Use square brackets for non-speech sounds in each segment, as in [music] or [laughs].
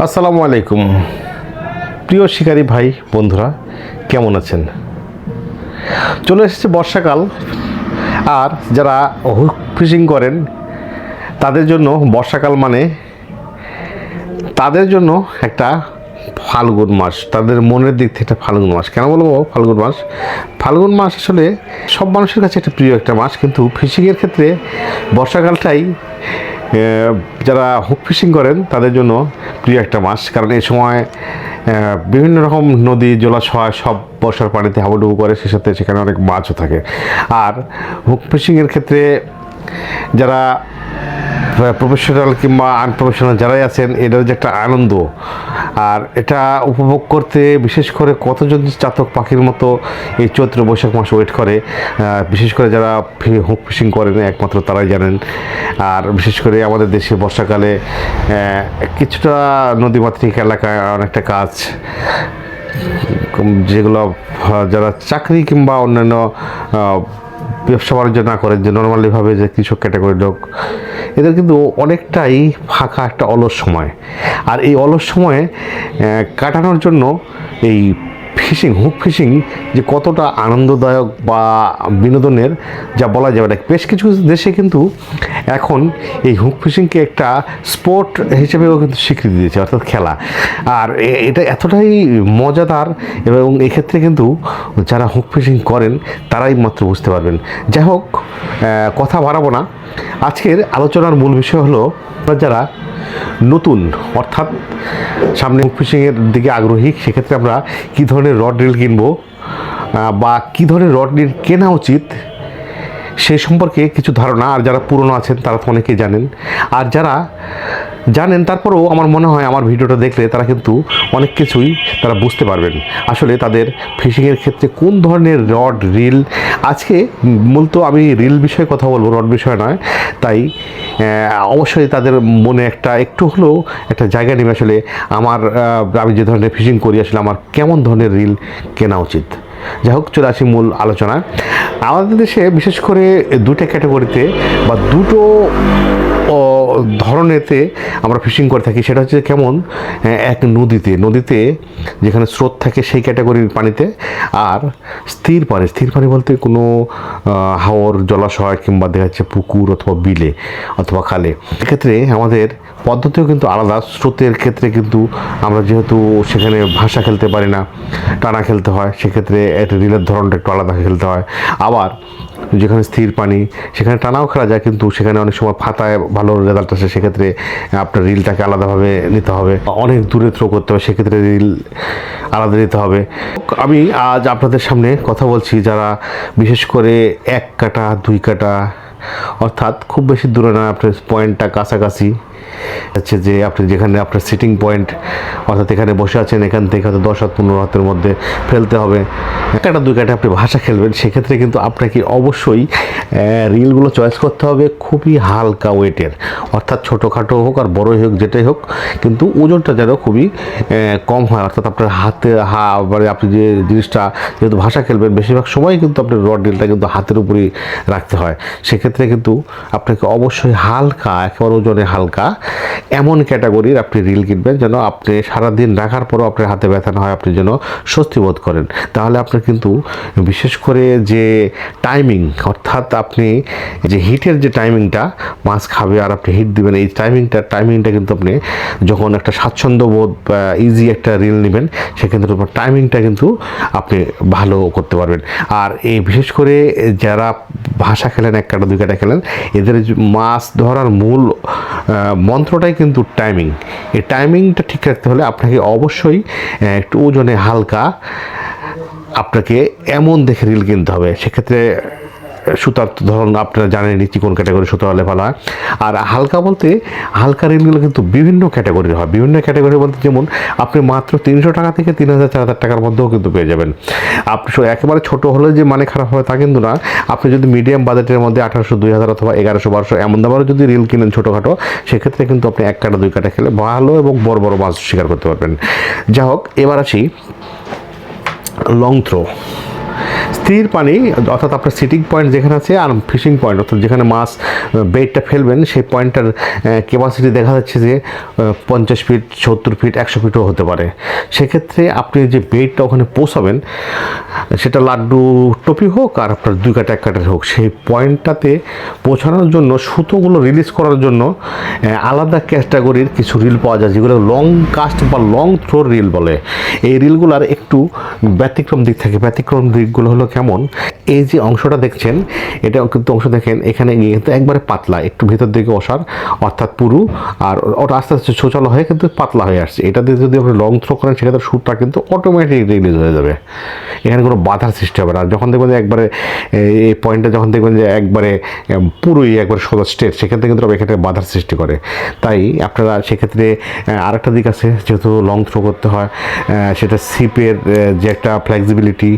আসসালামু আলাইকুম। প্রিয় শিকারী ভাই, বন্ধুরা, কেমন আছেন? চলে এসেছে বর্ষাকাল, আর যারা হুক ফিশিং করেন, তাদের জন্য বর্ষাকাল মানে তাদের জন্য একটা ফাল্গুন মাস, তাদের মনের দিক থেকে একটা ফাল্গুন মাস। কেন বলব ফাল্গুন মাস? ফাল্গুন মাস আসলে সব মানুষের কাছে একটা প্রিয় একটা মাস, কিন্তু ফিশিংয়ের ক্ষেত্রে বর্ষাকালটাই যারা হুক ফিশিং করেন, তাদের জন্য প্রিয় একটা মাছ, কারণ এই সময় বিভিন্ন রকম নদী, জলাশয় সব বর্ষার পানিতে হাবুডুবু করে সে সাথে সেখানে অনেক মাছও থাকে। আর হুক ফিশিংয়ের ক্ষেত্রে যারা প্রফেশনাল কিংবা আনপ্রফেশনাল যারাই আছেন এটার যে একটা আনন্দ। আর এটা উপভোগ করতে বিশেষ করে কতজন চাতক পাখির মতো এই চৈত্র বৈশাখ মাস ওয়েট করে বিশেষ করে যারা হুক ফিশিং করেন, একমাত্র তারাই জানেন। আর বিশেষ করে আমাদের দেশে বর্ষাকালে কিছুটা নদীমাতৃক এলাকায় অনেকটা কাজ যেগুলো যারা চাকরি কিংবা অন্যান্য ব্যবসা বাণিজ্য না করেন, যে নর্মালিভাবে যে কৃষক ক্যাটাগরির লোক এদের কিন্তু অনেকটাই ফাঁকা একটা অলস সময়। আর এই অলস সময়ে কাটানোর জন্য এই ফিশিং, হুক ফিশিং যে কতটা আনন্দদায়ক বা বিনোদনের যা বলা যাবে না। বেশ কিছু দেশে কিন্তু এখন এই হুক ফিশিংকে একটা স্পোর্ট হিসেবেও কিন্তু স্বীকৃতি দিয়েছে, অর্থাৎ খেলা। আর এটা এতটাই মজাদার এবং এক্ষেত্রে কিন্তু যারা হুক ফিশিং করেন, তারাই মাত্র বুঝতে পারবেন। যাই হোক কথা বাড়াবো না। আজকের আলোচনার মূল বিষয় হলো যারা নতুন, অর্থাৎ সামনে ফিশিংয়ের দিকে আগ্রহী, সেক্ষেত্রে আমরা কী ধরনের রড রিল কিনবো বা কী ধরনের রড রিল কেনা উচিত সেই সম্পর্কে কিছু ধারণা, আর যারা পুরনো আছেন তারা তো অনেকেই জানেন। আর যারা জানেন, তারপরেও আমার মনে হয় আমার ভিডিওটা দেখলে তারা কিন্তু অনেক কিছুই তারা বুঝতে পারবেন। আসলে তাদের ফিশিংয়ের ক্ষেত্রে কোন ধরনের রড রিল আজকে মূলত আমি রিল বিষয়ে কথা বলব রড বিষয় নয়। তাই অবশ্যই তাদের মনে একটা একটু হলেও একটা জায়গা নেবে। আসলে আমার আমি যে ধরনের ফিশিং করি, আসলে আমার কেমন ধরনের রিল কেনা উচিত? যাই হোক, চলে আসি মূল আলোচনা আমাদের দেশে বিশেষ করে দুটো ক্যাটাগরিতে বা দুটো ধরনেতে আমরা ফিশিং করে থাকি, সেটা হচ্ছে কেমন এক নদীতে নদীতে যেখানে স্রোত থাকে সেই ক্যাটাগরির পানিতে, আর স্থির পানি স্থির পানি বলতে কোনো হাওর, জলাশয় কিংবা দেখা যাচ্ছে পুকুর অথবা বিলে অথবা খালে। এক্ষেত্রে আমাদের পদ্ধতিও কিন্তু আলাদা, স্রোতের ক্ষেত্রে কিন্তু আমরা যেহেতু সেখানে ভাষা খেলতে পারি না, টানা খেলতে হয়, সেক্ষেত্রে একটা রিলের ধরনটা একটু আলাদা খেলতে হয়। আবার যেখানে স্থির পানি, সেখানে টানাও খেলা যায়, কিন্তু সেখানে অনেক সময় ফাতায় ভালো রেজাল্ট আসে, সেক্ষেত্রে আপনার রিলটাকে আলাদাভাবে নিতে হবে। অনেক দূরে থ্রো করতে হবে, সেক্ষেত্রে রিল আলাদা নিতে হবে। আমি আজ আপনাদের সামনে কথা বলছি যারা বিশেষ করে এক কাটা, দুই কাটা, অর্থাৎ খুব বেশি দূরে না, আপনার পয়েন্টটা কাছাকাছি। হচ্ছে যে আপনি যেখানে আপনার সিটিং পয়েন্ট অর্থাৎ এখানে বসে আছেন, এখান থেকে হয়তো দশ হাত, পনেরো হাতের মধ্যে ফেলতে হবে। একটা দুই কাটা আপনি ভাষা খেলবেন, সেক্ষেত্রে কিন্তু আপনাকে অবশ্যই রিলগুলো চয়েস করতে হবে খুবই হালকা ওয়েটের অর্থাৎ ছোটোখাটো হোক আর বড়ই হোক, যেটাই হোক, কিন্তু ওজনটা যেন খুবই কম হয়। অর্থাৎ আপনার হাতে, হা মানে আপনি যে জিনিসটা, যেহেতু ভাষা খেলবেন, বেশিরভাগ সময় কিন্তু আপনার রড রিলটা কিন্তু হাতের উপরেই রাখতে হয়। সেক্ষেত্রে কিন্তু আপনাকে অবশ্যই হালকা, একেবারে ওজনে হালকা এমন ক্যাটাগরির আপনি রিল কিনবেন যেন আপনি সারাদিন রাখার পরও আপনার হাতে ব্যথা না হয়, আপনি যেন স্বস্তি বোধ করেন। তাহলে আপনার কিন্তু বিশেষ করে যে টাইমিং অর্থাৎ আপনি যে হিটের যে টাইমিংটা মাছ খাবে আর আপনি হিট দিবেন, এই টাইমিংটা টাইমিংটা কিন্তু আপনি যখন একটা স্বাচ্ছন্দ্য বোধ ইজি একটা রিল নেবেন, সেক্ষেত্রে আপনার টাইমিংটা কিন্তু আপনি ভালো করতে পারবেন। আর এই বিশেষ করে যারা ভাষা খেলেন, এক কাটা, দুই কাটা খেলেন, এদের মাছ ধরার মূল মন্ত্রটাই কিন্তু টাইমিং এই টাইমিংটা ঠিক রাখতে হলে আপনাকে অবশ্যই একটু ওজনে হালকা আপনাকে এমন দেখে রিল কিনতে হবে। সেক্ষেত্রে সুতার ধরুন আপনারা জানেনই কোন ক্যাটাগরি সুতা হলে ভালো হয়। আর হালকা বলতে, হালকা রিলগুলো কিন্তু বিভিন্ন ক্যাটাগরির হয়। বিভিন্ন ক্যাটাগরি বলতে যেমন, আপনি মাত্র তিনশো টাকা থেকে তিন হাজার, চার হাজার টাকার মধ্যেও কিন্তু পেয়ে যাবেন। আপনি একেবারে ছোট হলে যে মানে খারাপ হবে তা কিন্তু না। আপনি যদি মিডিয়াম বাজেটের মধ্যে আঠারোশো, দুই হাজার অথবা এগারোশো, বারোশো এমন দামেরও যদি রিল কিনেন ছোটোখাটো, সেক্ষেত্রে কিন্তু আপনি এক কাটা, দুই কাটা খেলে ভালো এবং বড় বড় মাছ শিকার করতে পারবেন। যা হোক, এবার আসি লং থ্রো স্থির পানি, অর্থাৎ আপনার সিটিং পয়েন্ট যেখানে আছে আর ফিশিং পয়েন্ট অর্থাৎ যেখানে মাছ বেডটা ফেলবেন, সেই পয়েন্টটার ক্যাপাসিটি দেখা যাচ্ছে যে পঞ্চাশ ফিট সত্তর ফিট একশো ফিটও হতে পারে। সেক্ষেত্রে আপনি যে বেডটা ওখানে পৌঁছাবেন সেটা লাড্ডু টপি হোক আর আপনার দুই কাটা, এক কাটার হোক, সেই পয়েন্টটাতে পৌঁছানোর জন্য, সুতোগুলো রিলিজ করার জন্য আলাদা ক্যাটাগরির কিছু রিল পাওয়া যায়, যেগুলো লং কাস্ট বা লং থ্রো রিল বলে। এই রিলগুলার একটু ব্যতিক্রম দিক থাকে। ব্যতিক্রম দিকগুলো হলো কেমন? এই যে অংশটা দেখছেন, এটা কিন্তু অংশ দেখেন, এখানে কিন্তু একবারে পাতলা, একটু ভেতর দিকে অসার অর্থাৎ পুরু, আর ওটা আস্তে আস্তে ছোচালো হয়ে কিন্তু পাতলা হয়ে আসছে। এটা দিয়ে যদি আপনি লং থ্রো করেন সেক্ষেত্রে শ্যুটটা কিন্তু অটোমেটিক রিলিজ হয়ে যাবে। এখানে কোনো বাধার সৃষ্টি হবে না। যখন দেখবেন যে একবারে এই- পয়েন্টটা যখন দেখবেন যে একবারে পুরোই একবারে সোজা স্ট্রেট সেক্ষেত্রে কিন্তু এক্ষেত্রে বাধার সৃষ্টি করে। তাই আপনারা সেক্ষেত্রে আরেকটা দিক আছে, যেহেতু লং থ্রো করতে হয় সেটা সিপের যে একটা ফ্লেক্সিবিলিটি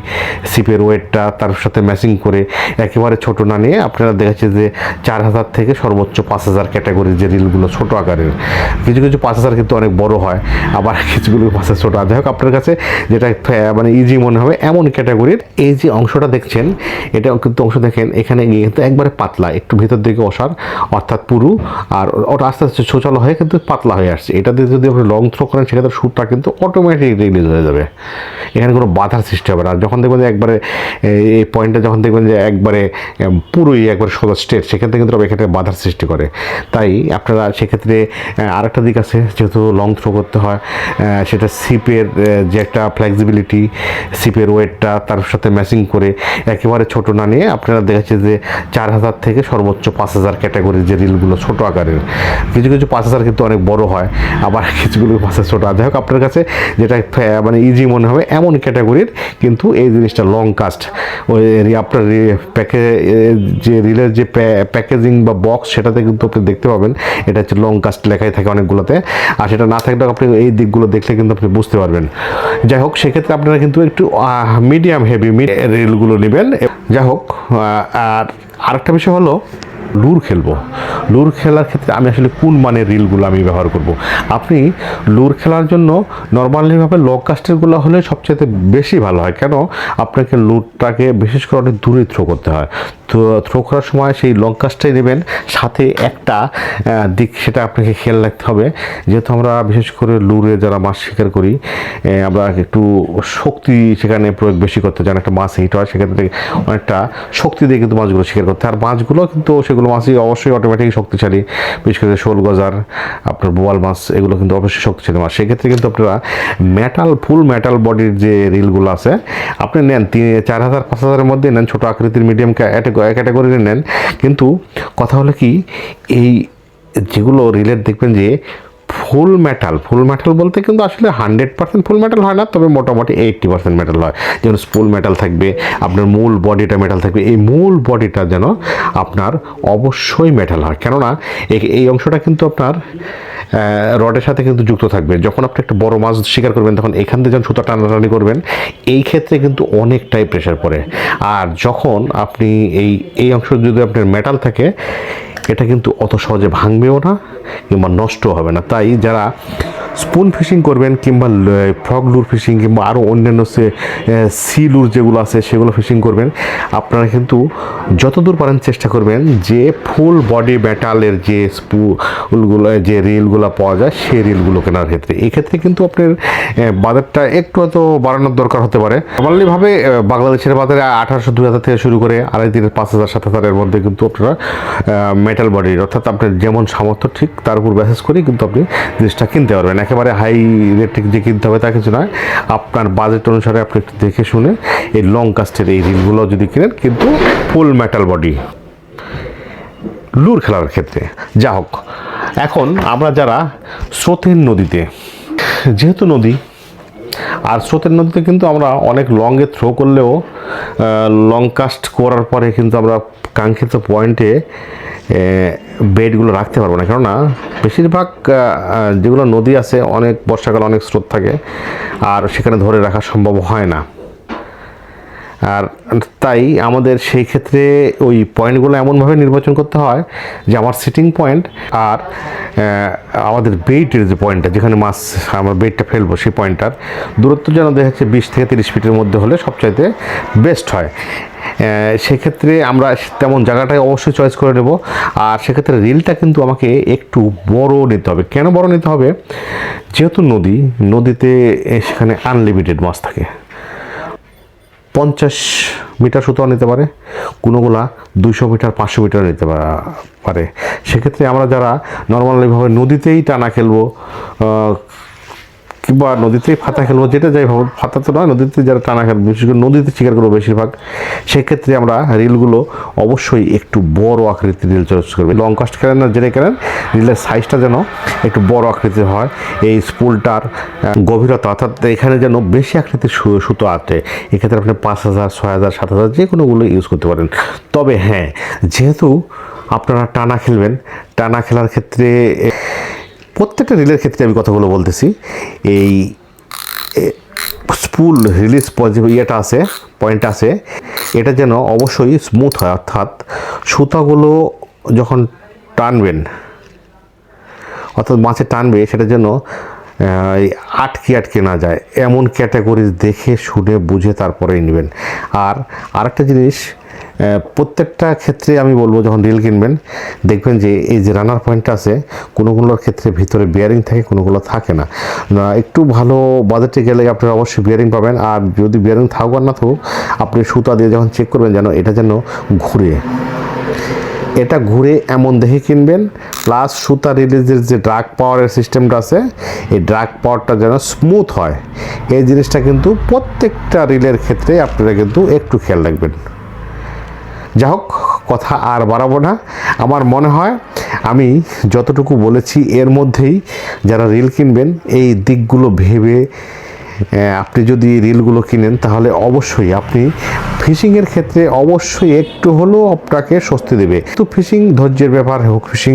সিপের ওয়েটটা তার সাথে ম্যাচিং করে একেবারে ছোট না নিয়ে আপনারা দেখাচ্ছে যে চার হাজার থেকে সর্বোচ্চ পাঁচ হাজার ক্যাটাগরির যে রিলগুলো ছোট আকারের। কিছু কিছু পাঁচ হাজার কিন্তু অনেক বড় হয়, আবার [laughs] কিছুগুলো পাঁচ হাজার ছোটো। যাই হোক, আপনার কাছে যেটা মানে ইজি মনে হবে এমন ক্যাটাগরির এই যে অংশটা দেখছেন, এটা কিন্তু অংশ দেখেন, এখানে কিন্তু একবারে পাতলা, একটু ভিতর দিকে অসার, অর্থাৎ পুরু, আর ওটা আস্তে আস্তে ছোচালো হয়ে কিন্তু পাতলা হয়ে আসছে। এটা দিয়ে যদি আপনি লং থ্রো করেন, সেক্ষেত্রে শ্যুটটা কিন্তু অটোমেটিক রিলিজ হয়ে যাবে। এখানে কোনো বাধার সৃষ্টি হবে না। আর যখন দেখবেন যে একবারে এই- পয়েন্টটা যখন দেখবেন যে একবারে পুরোই একবারে সোজা স্টেট সেক্ষেত্রে কিন্তু এক্ষেত্রে বাধার সৃষ্টি করে। তাই আপনারা সেক্ষেত্রে আরেকটা দিক আছে, যেহেতু লং থ্রো করতে হয় সেটা সিপের যে একটা ফ্লেক্সিবিলিটি সিপের ওয়েটটা তার সাথে ম্যাচিং করে একেবারে ছোট না নিয়ে আপনারা দেখাচ্ছে যে চার হাজার থেকে সর্বোচ্চ পাঁচ হাজার ক্যাটাগরির যে রিলগুলো ছোট আকারের। কিছু কিছু পাঁচ হাজার কিন্তু অনেক বড় হয়, আবার কিছুগুলো পাঁচ হাজার ছোটো যাই হোক, আপনার কাছে যেটা মানে ইজি মনে হবে, এমন ক্যাটাগরির কিন্তু এই জিনিসটা লং কাস্ট ওই আপনার প্যাকে যে রিলের যে প্যাকেজিং বা বক্স সেটাতে কিন্তু আপনি দেখতে পাবেন, এটা হচ্ছে লং কাস্ট লেখাই থাকে অনেকগুলোতে। আর সেটা না থাকলেও আপনি এই দিকগুলো দেখলে কিন্তু আপনি বুঝতে পারবেন। যাই হোক, সেক্ষেত্রে আপনারা কিন্তু একটু মিডিয়াম হেভি রেলগুলো নেবেন যাই হোক আর আরেকটা বিষয় হলো লুর খেলব। লুর খেলার ক্ষেত্রে আমি আসলে কোন মানের রিলগুলো আমি ব্যবহার করব। আপনি লুর খেলার জন্য নর্মালিভাবে লো কাস্টেরগুলো হলে সবচেয়ে বেশি ভালো হয়। কেন? আপনাকে লুরটাকে বিশেষ করে অনেক দূরে থ্রো করতে হয়। তো থ্রো করার সময় সেই লং কাস্টটাই নেবেন। সাথে একটা দিক সেটা আপনাকে খেয়াল রাখতে হবে। যেহেতু আমরা বিশেষ করে লুরে যারা মাছ শিকার করি আমরা একটু শক্তি সেখানে প্রয়োগ বেশি করতে চান একটা মাছ হিট হয় সেক্ষেত্রে অনেকটা শক্তি দিয়ে কিন্তু মাছগুলো শিকার করতে। আর মাছগুলো কিন্তু সেগুলো মাছই অবশ্যই অটোমেটিক শক্তিশালী, বিশেষ করে শোল, গজার, আপনার বোয়াল মাছ, এগুলো কিন্তু অবশ্যই শক্তিশালী মাছ। সেক্ষেত্রে কিন্তু আপনারা মেটাল ফুল মেটাল বডির যে রিলগুলো আছে, আপনি নেন তিন, চার হাজার, পাঁচ হাজারের মধ্যে নেন ছোটো আকৃতির মিডিয়াম ক্যাটাগরি নেন। কিন্তু কথা হলো কি, এই যেগুলো রিলের দেখবেন যে ফুল মেটাল ফুল মেটাল বলতে কিন্তু আসলে হান্ড্রেড পার্সেন্ট ফুল মেটাল হয় না, তবে মোটামুটি এইট্টি পার্সেন্ট মেটাল হয়। যেমন ফুল মেটাল থাকবে, আপনার মূল বডিটা মেটাল থাকবে। এই মূল বডিটা যেন আপনার অবশ্যই মেটাল হয়। কেননা, এই- অংশটা কিন্তু আপনার রডের সাথে কিন্তু যুক্ত থাকবে। যখন আপনি একটা বড় মাছ শিকার করবেন, তখন এখান থেকে যখন সুতা টানাটানি করবেন, এই ক্ষেত্রে কিন্তু অনেকটাই প্রেশার পড়ে। আর যখন আপনি এই এই অংশ যদি আপনার মেটাল থাকে এটা কিন্তু অত সহজে ভাঙবেও না কিংবা নষ্ট হবে না। তাই যারা স্পুন ফিশিং করবেন কিংবা ফ্রগ লুর ফিশিং কিংবা আরও অন্যান্য সে সি লুর যেগুলো আছে সেগুলো ফিশিং করবেন, আপনারা কিন্তু যতদূর পারেন চেষ্টা করবেন যে ফুল বডি ব্যাটালের যে স্পুলগুলো যে রিলগুলো পাওয়া যায় সেই রিলগুলো কেনার ক্ষেত্রে। এক্ষেত্রে কিন্তু আপনার বাজারটা একটু হয়তো বাড়ানোর দরকার হতে পারে। নর্মালিভাবে বাংলাদেশের বাজারে আঠারোশো, দুই হাজার থেকে শুরু করে আড়াই তিনের পাঁচ হাজার, সাত হাজারের মধ্যে কিন্তু আপনারা মেটাল বডির অর্থাৎ আপনার যেমন সামর্থ্য ঠিক তার উপর ব্যাসেস করেই কিন্তু আপনি জিনিসটা কিনতে পারবেন। একেবারে হাই রেট যে কিনতে হবে তা কিছু নয়। আপনার বাজেট অনুসারে আপনি একটু দেখে শুনে এই লং কাস্টের এই রিলগুলো যদি কিনেন কিন্তু ফুল মেটাল বডি লুর খেলার ক্ষেত্রে। যা হোক, এখন আমরা যারা স্রোতের নদীতে, যেহেতু নদী, আর স্রোতের নদীতে কিন্তু আমরা অনেক লংয়ে থ্রো করলেও লং কাস্ট করার পরে কিন্তু আমরা কাঙ্ক্ষিত পয়েন্টে বেডগুলো রাখতে পারব না। কেননা বেশিরভাগ যেগুলো নদী আছে, অনেক বর্ষাকালে অনেক স্রোত থাকে, আর সেখানে ধরে রাখা সম্ভব হয় না। আর তাই আমাদের সেই ক্ষেত্রে ওই পয়েন্টগুলো এমনভাবে নির্বাচন করতে হয় যে আমার সিটিং পয়েন্ট আর আমাদের বেইটের যে পয়েন্টটা যেখানে মাছ আমরা বেইটটা ফেলব সেই পয়েন্টটার দূরত্ব যেন দেখা যাচ্ছে বিশ থেকে তিরিশ ফিটের মধ্যে হলে সবচাইতে বেস্ট হয়। সেক্ষেত্রে আমরা তেমন জায়গাটাই অবশ্যই চয়েস করে নেব। আর সেক্ষেত্রে রিলটা কিন্তু আমাকে একটু বড় নিতে হবে। কেন বড় নিতে হবে? যেহেতু নদী, নদীতে সেখানে আনলিমিটেড মাছ থাকে। পঞ্চাশ মিটার সুতো নিতে পারে, কোনোগুলা দুইশো মিটার, পাঁচশো মিটার নিতে পারে। সেক্ষেত্রে আমরা যারা নর্মালিভাবে নদীতেই টানা খেলব কিংবা নদীতেই ফাতা খেলব, যেটা যাই ভাবো ফাতা তো নয়, নদীতে যারা টানা খেলব, বিশেষ করে নদীতে শিকার করব বেশিরভাগ, সেক্ষেত্রে আমরা রিলগুলো অবশ্যই একটু বড় আকৃতির রিল চয়েস করবে। লং কাস্ট খেলেন না যেটা খেলেন, রিলের সাইজটা যেন একটু বড় আকৃতির হয়, এই স্পুলটার গভীরতা, অর্থাৎ এখানে যেন বেশি আকৃতির সুতো আছে এক্ষেত্রে আপনি পাঁচ হাজার, ছয় হাজার, সাত হাজার যে কোনোগুলো ইউজ করতে পারেন। তবে হ্যাঁ যেহেতু আপনারা টানা খেলবেন, টানা খেলার ক্ষেত্রে প্রত্যেকটা রিলের ক্ষেত্রে আমি কথাগুলো বলতেছি। এই স্পুল রিলিজ ইয়েটা আছে পয়েন্ট আছে, এটা যেন অবশ্যই স্মুথ হয়, অর্থাৎ সুতাগুলো যখন টানবেন, অর্থাৎ মাছে টানবে, সেটা যেন আটকে আটকে না যায়। এমন ক্যাটাগরি দেখে, শুনে, বুঝে তারপরেই নেবেন। আর আরেকটা জিনিস প্রত্যেকটা ক্ষেত্রে আমি বলব যখন রিল কিনবেন, দেখবেন যে এই যে রানার পয়েন্টটা আছে, কোনোগুলোর ক্ষেত্রে ভিতরে বিয়ারিং থাকে, কোনোগুলো থাকে না। একটু ভালো বাজেটে গেলে আপনারা অবশ্যই বিয়ারিং পাবেন। আর যদি বিয়ারিং থাকুক আর না থাকুক, আপনি সুতা দিয়ে যখন চেক করবেন যেন এটা যেন ঘুরে। এটা ঘুরে এমন দেখে কিনবেন। প্লাস সুতা রিলিজের যে ড্রাগ পাওয়ারের সিস্টেমটা আছে, এই ড্রাগ পাওয়ারটা যেন স্মুথ হয়। এই জিনিসটা কিন্তু প্রত্যেকটা রিলের ক্ষেত্রে আপনারা কিন্তু একটু খেয়াল রাখবেন। যা হোক কথা আর বাড়াবো না। আমার মনে হয় আমি যতটুকু বলেছি, এর মধ্যেই যারা রিল কিনবেন, এই দিকগুলো ভেবে আপনি যদি রিলগুলো কিনেন, তাহলে অবশ্যই আপনি ফিশিংয়ের ক্ষেত্রে অবশ্যই একটু হলেও আপনাকে স্বস্তি দেবে। তো ফিশিং ধৈর্যের ব্যাপার, হোক ফিশিং,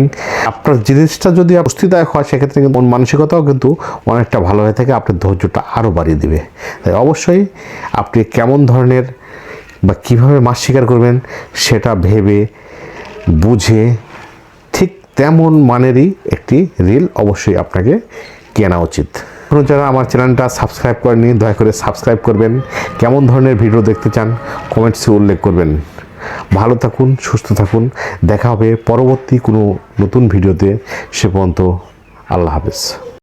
আপনার জিনিসটা যদি স্বস্তিদায়ক হয়, সেক্ষেত্রে কিন্তু মন মানসিকতাও কিন্তু অনেকটা ভালো হয়ে থাকে, আপনার ধৈর্যটা আরও বাড়িয়ে দিবে। তাই অবশ্যই আপনি কেমন ধরনের বা কীভাবে মাছ শিকার করবেন সেটা ভেবে, বুঝে ঠিক তেমন মানেরই একটি রিল অবশ্যই আপনাকে কেনা উচিত। কোনো যারা আমার চ্যানেলটা সাবস্ক্রাইব করেনি দয়া করে সাবস্ক্রাইব করবেন। কেমন ধরনের ভিডিও দেখতে চান কমেন্টসে উল্লেখ করবেন। ভালো থাকুন, সুস্থ থাকুন। দেখা হবে পরবর্তী কোনো নতুন ভিডিওতে সে পর্যন্ত আল্লাহ হাফেজ।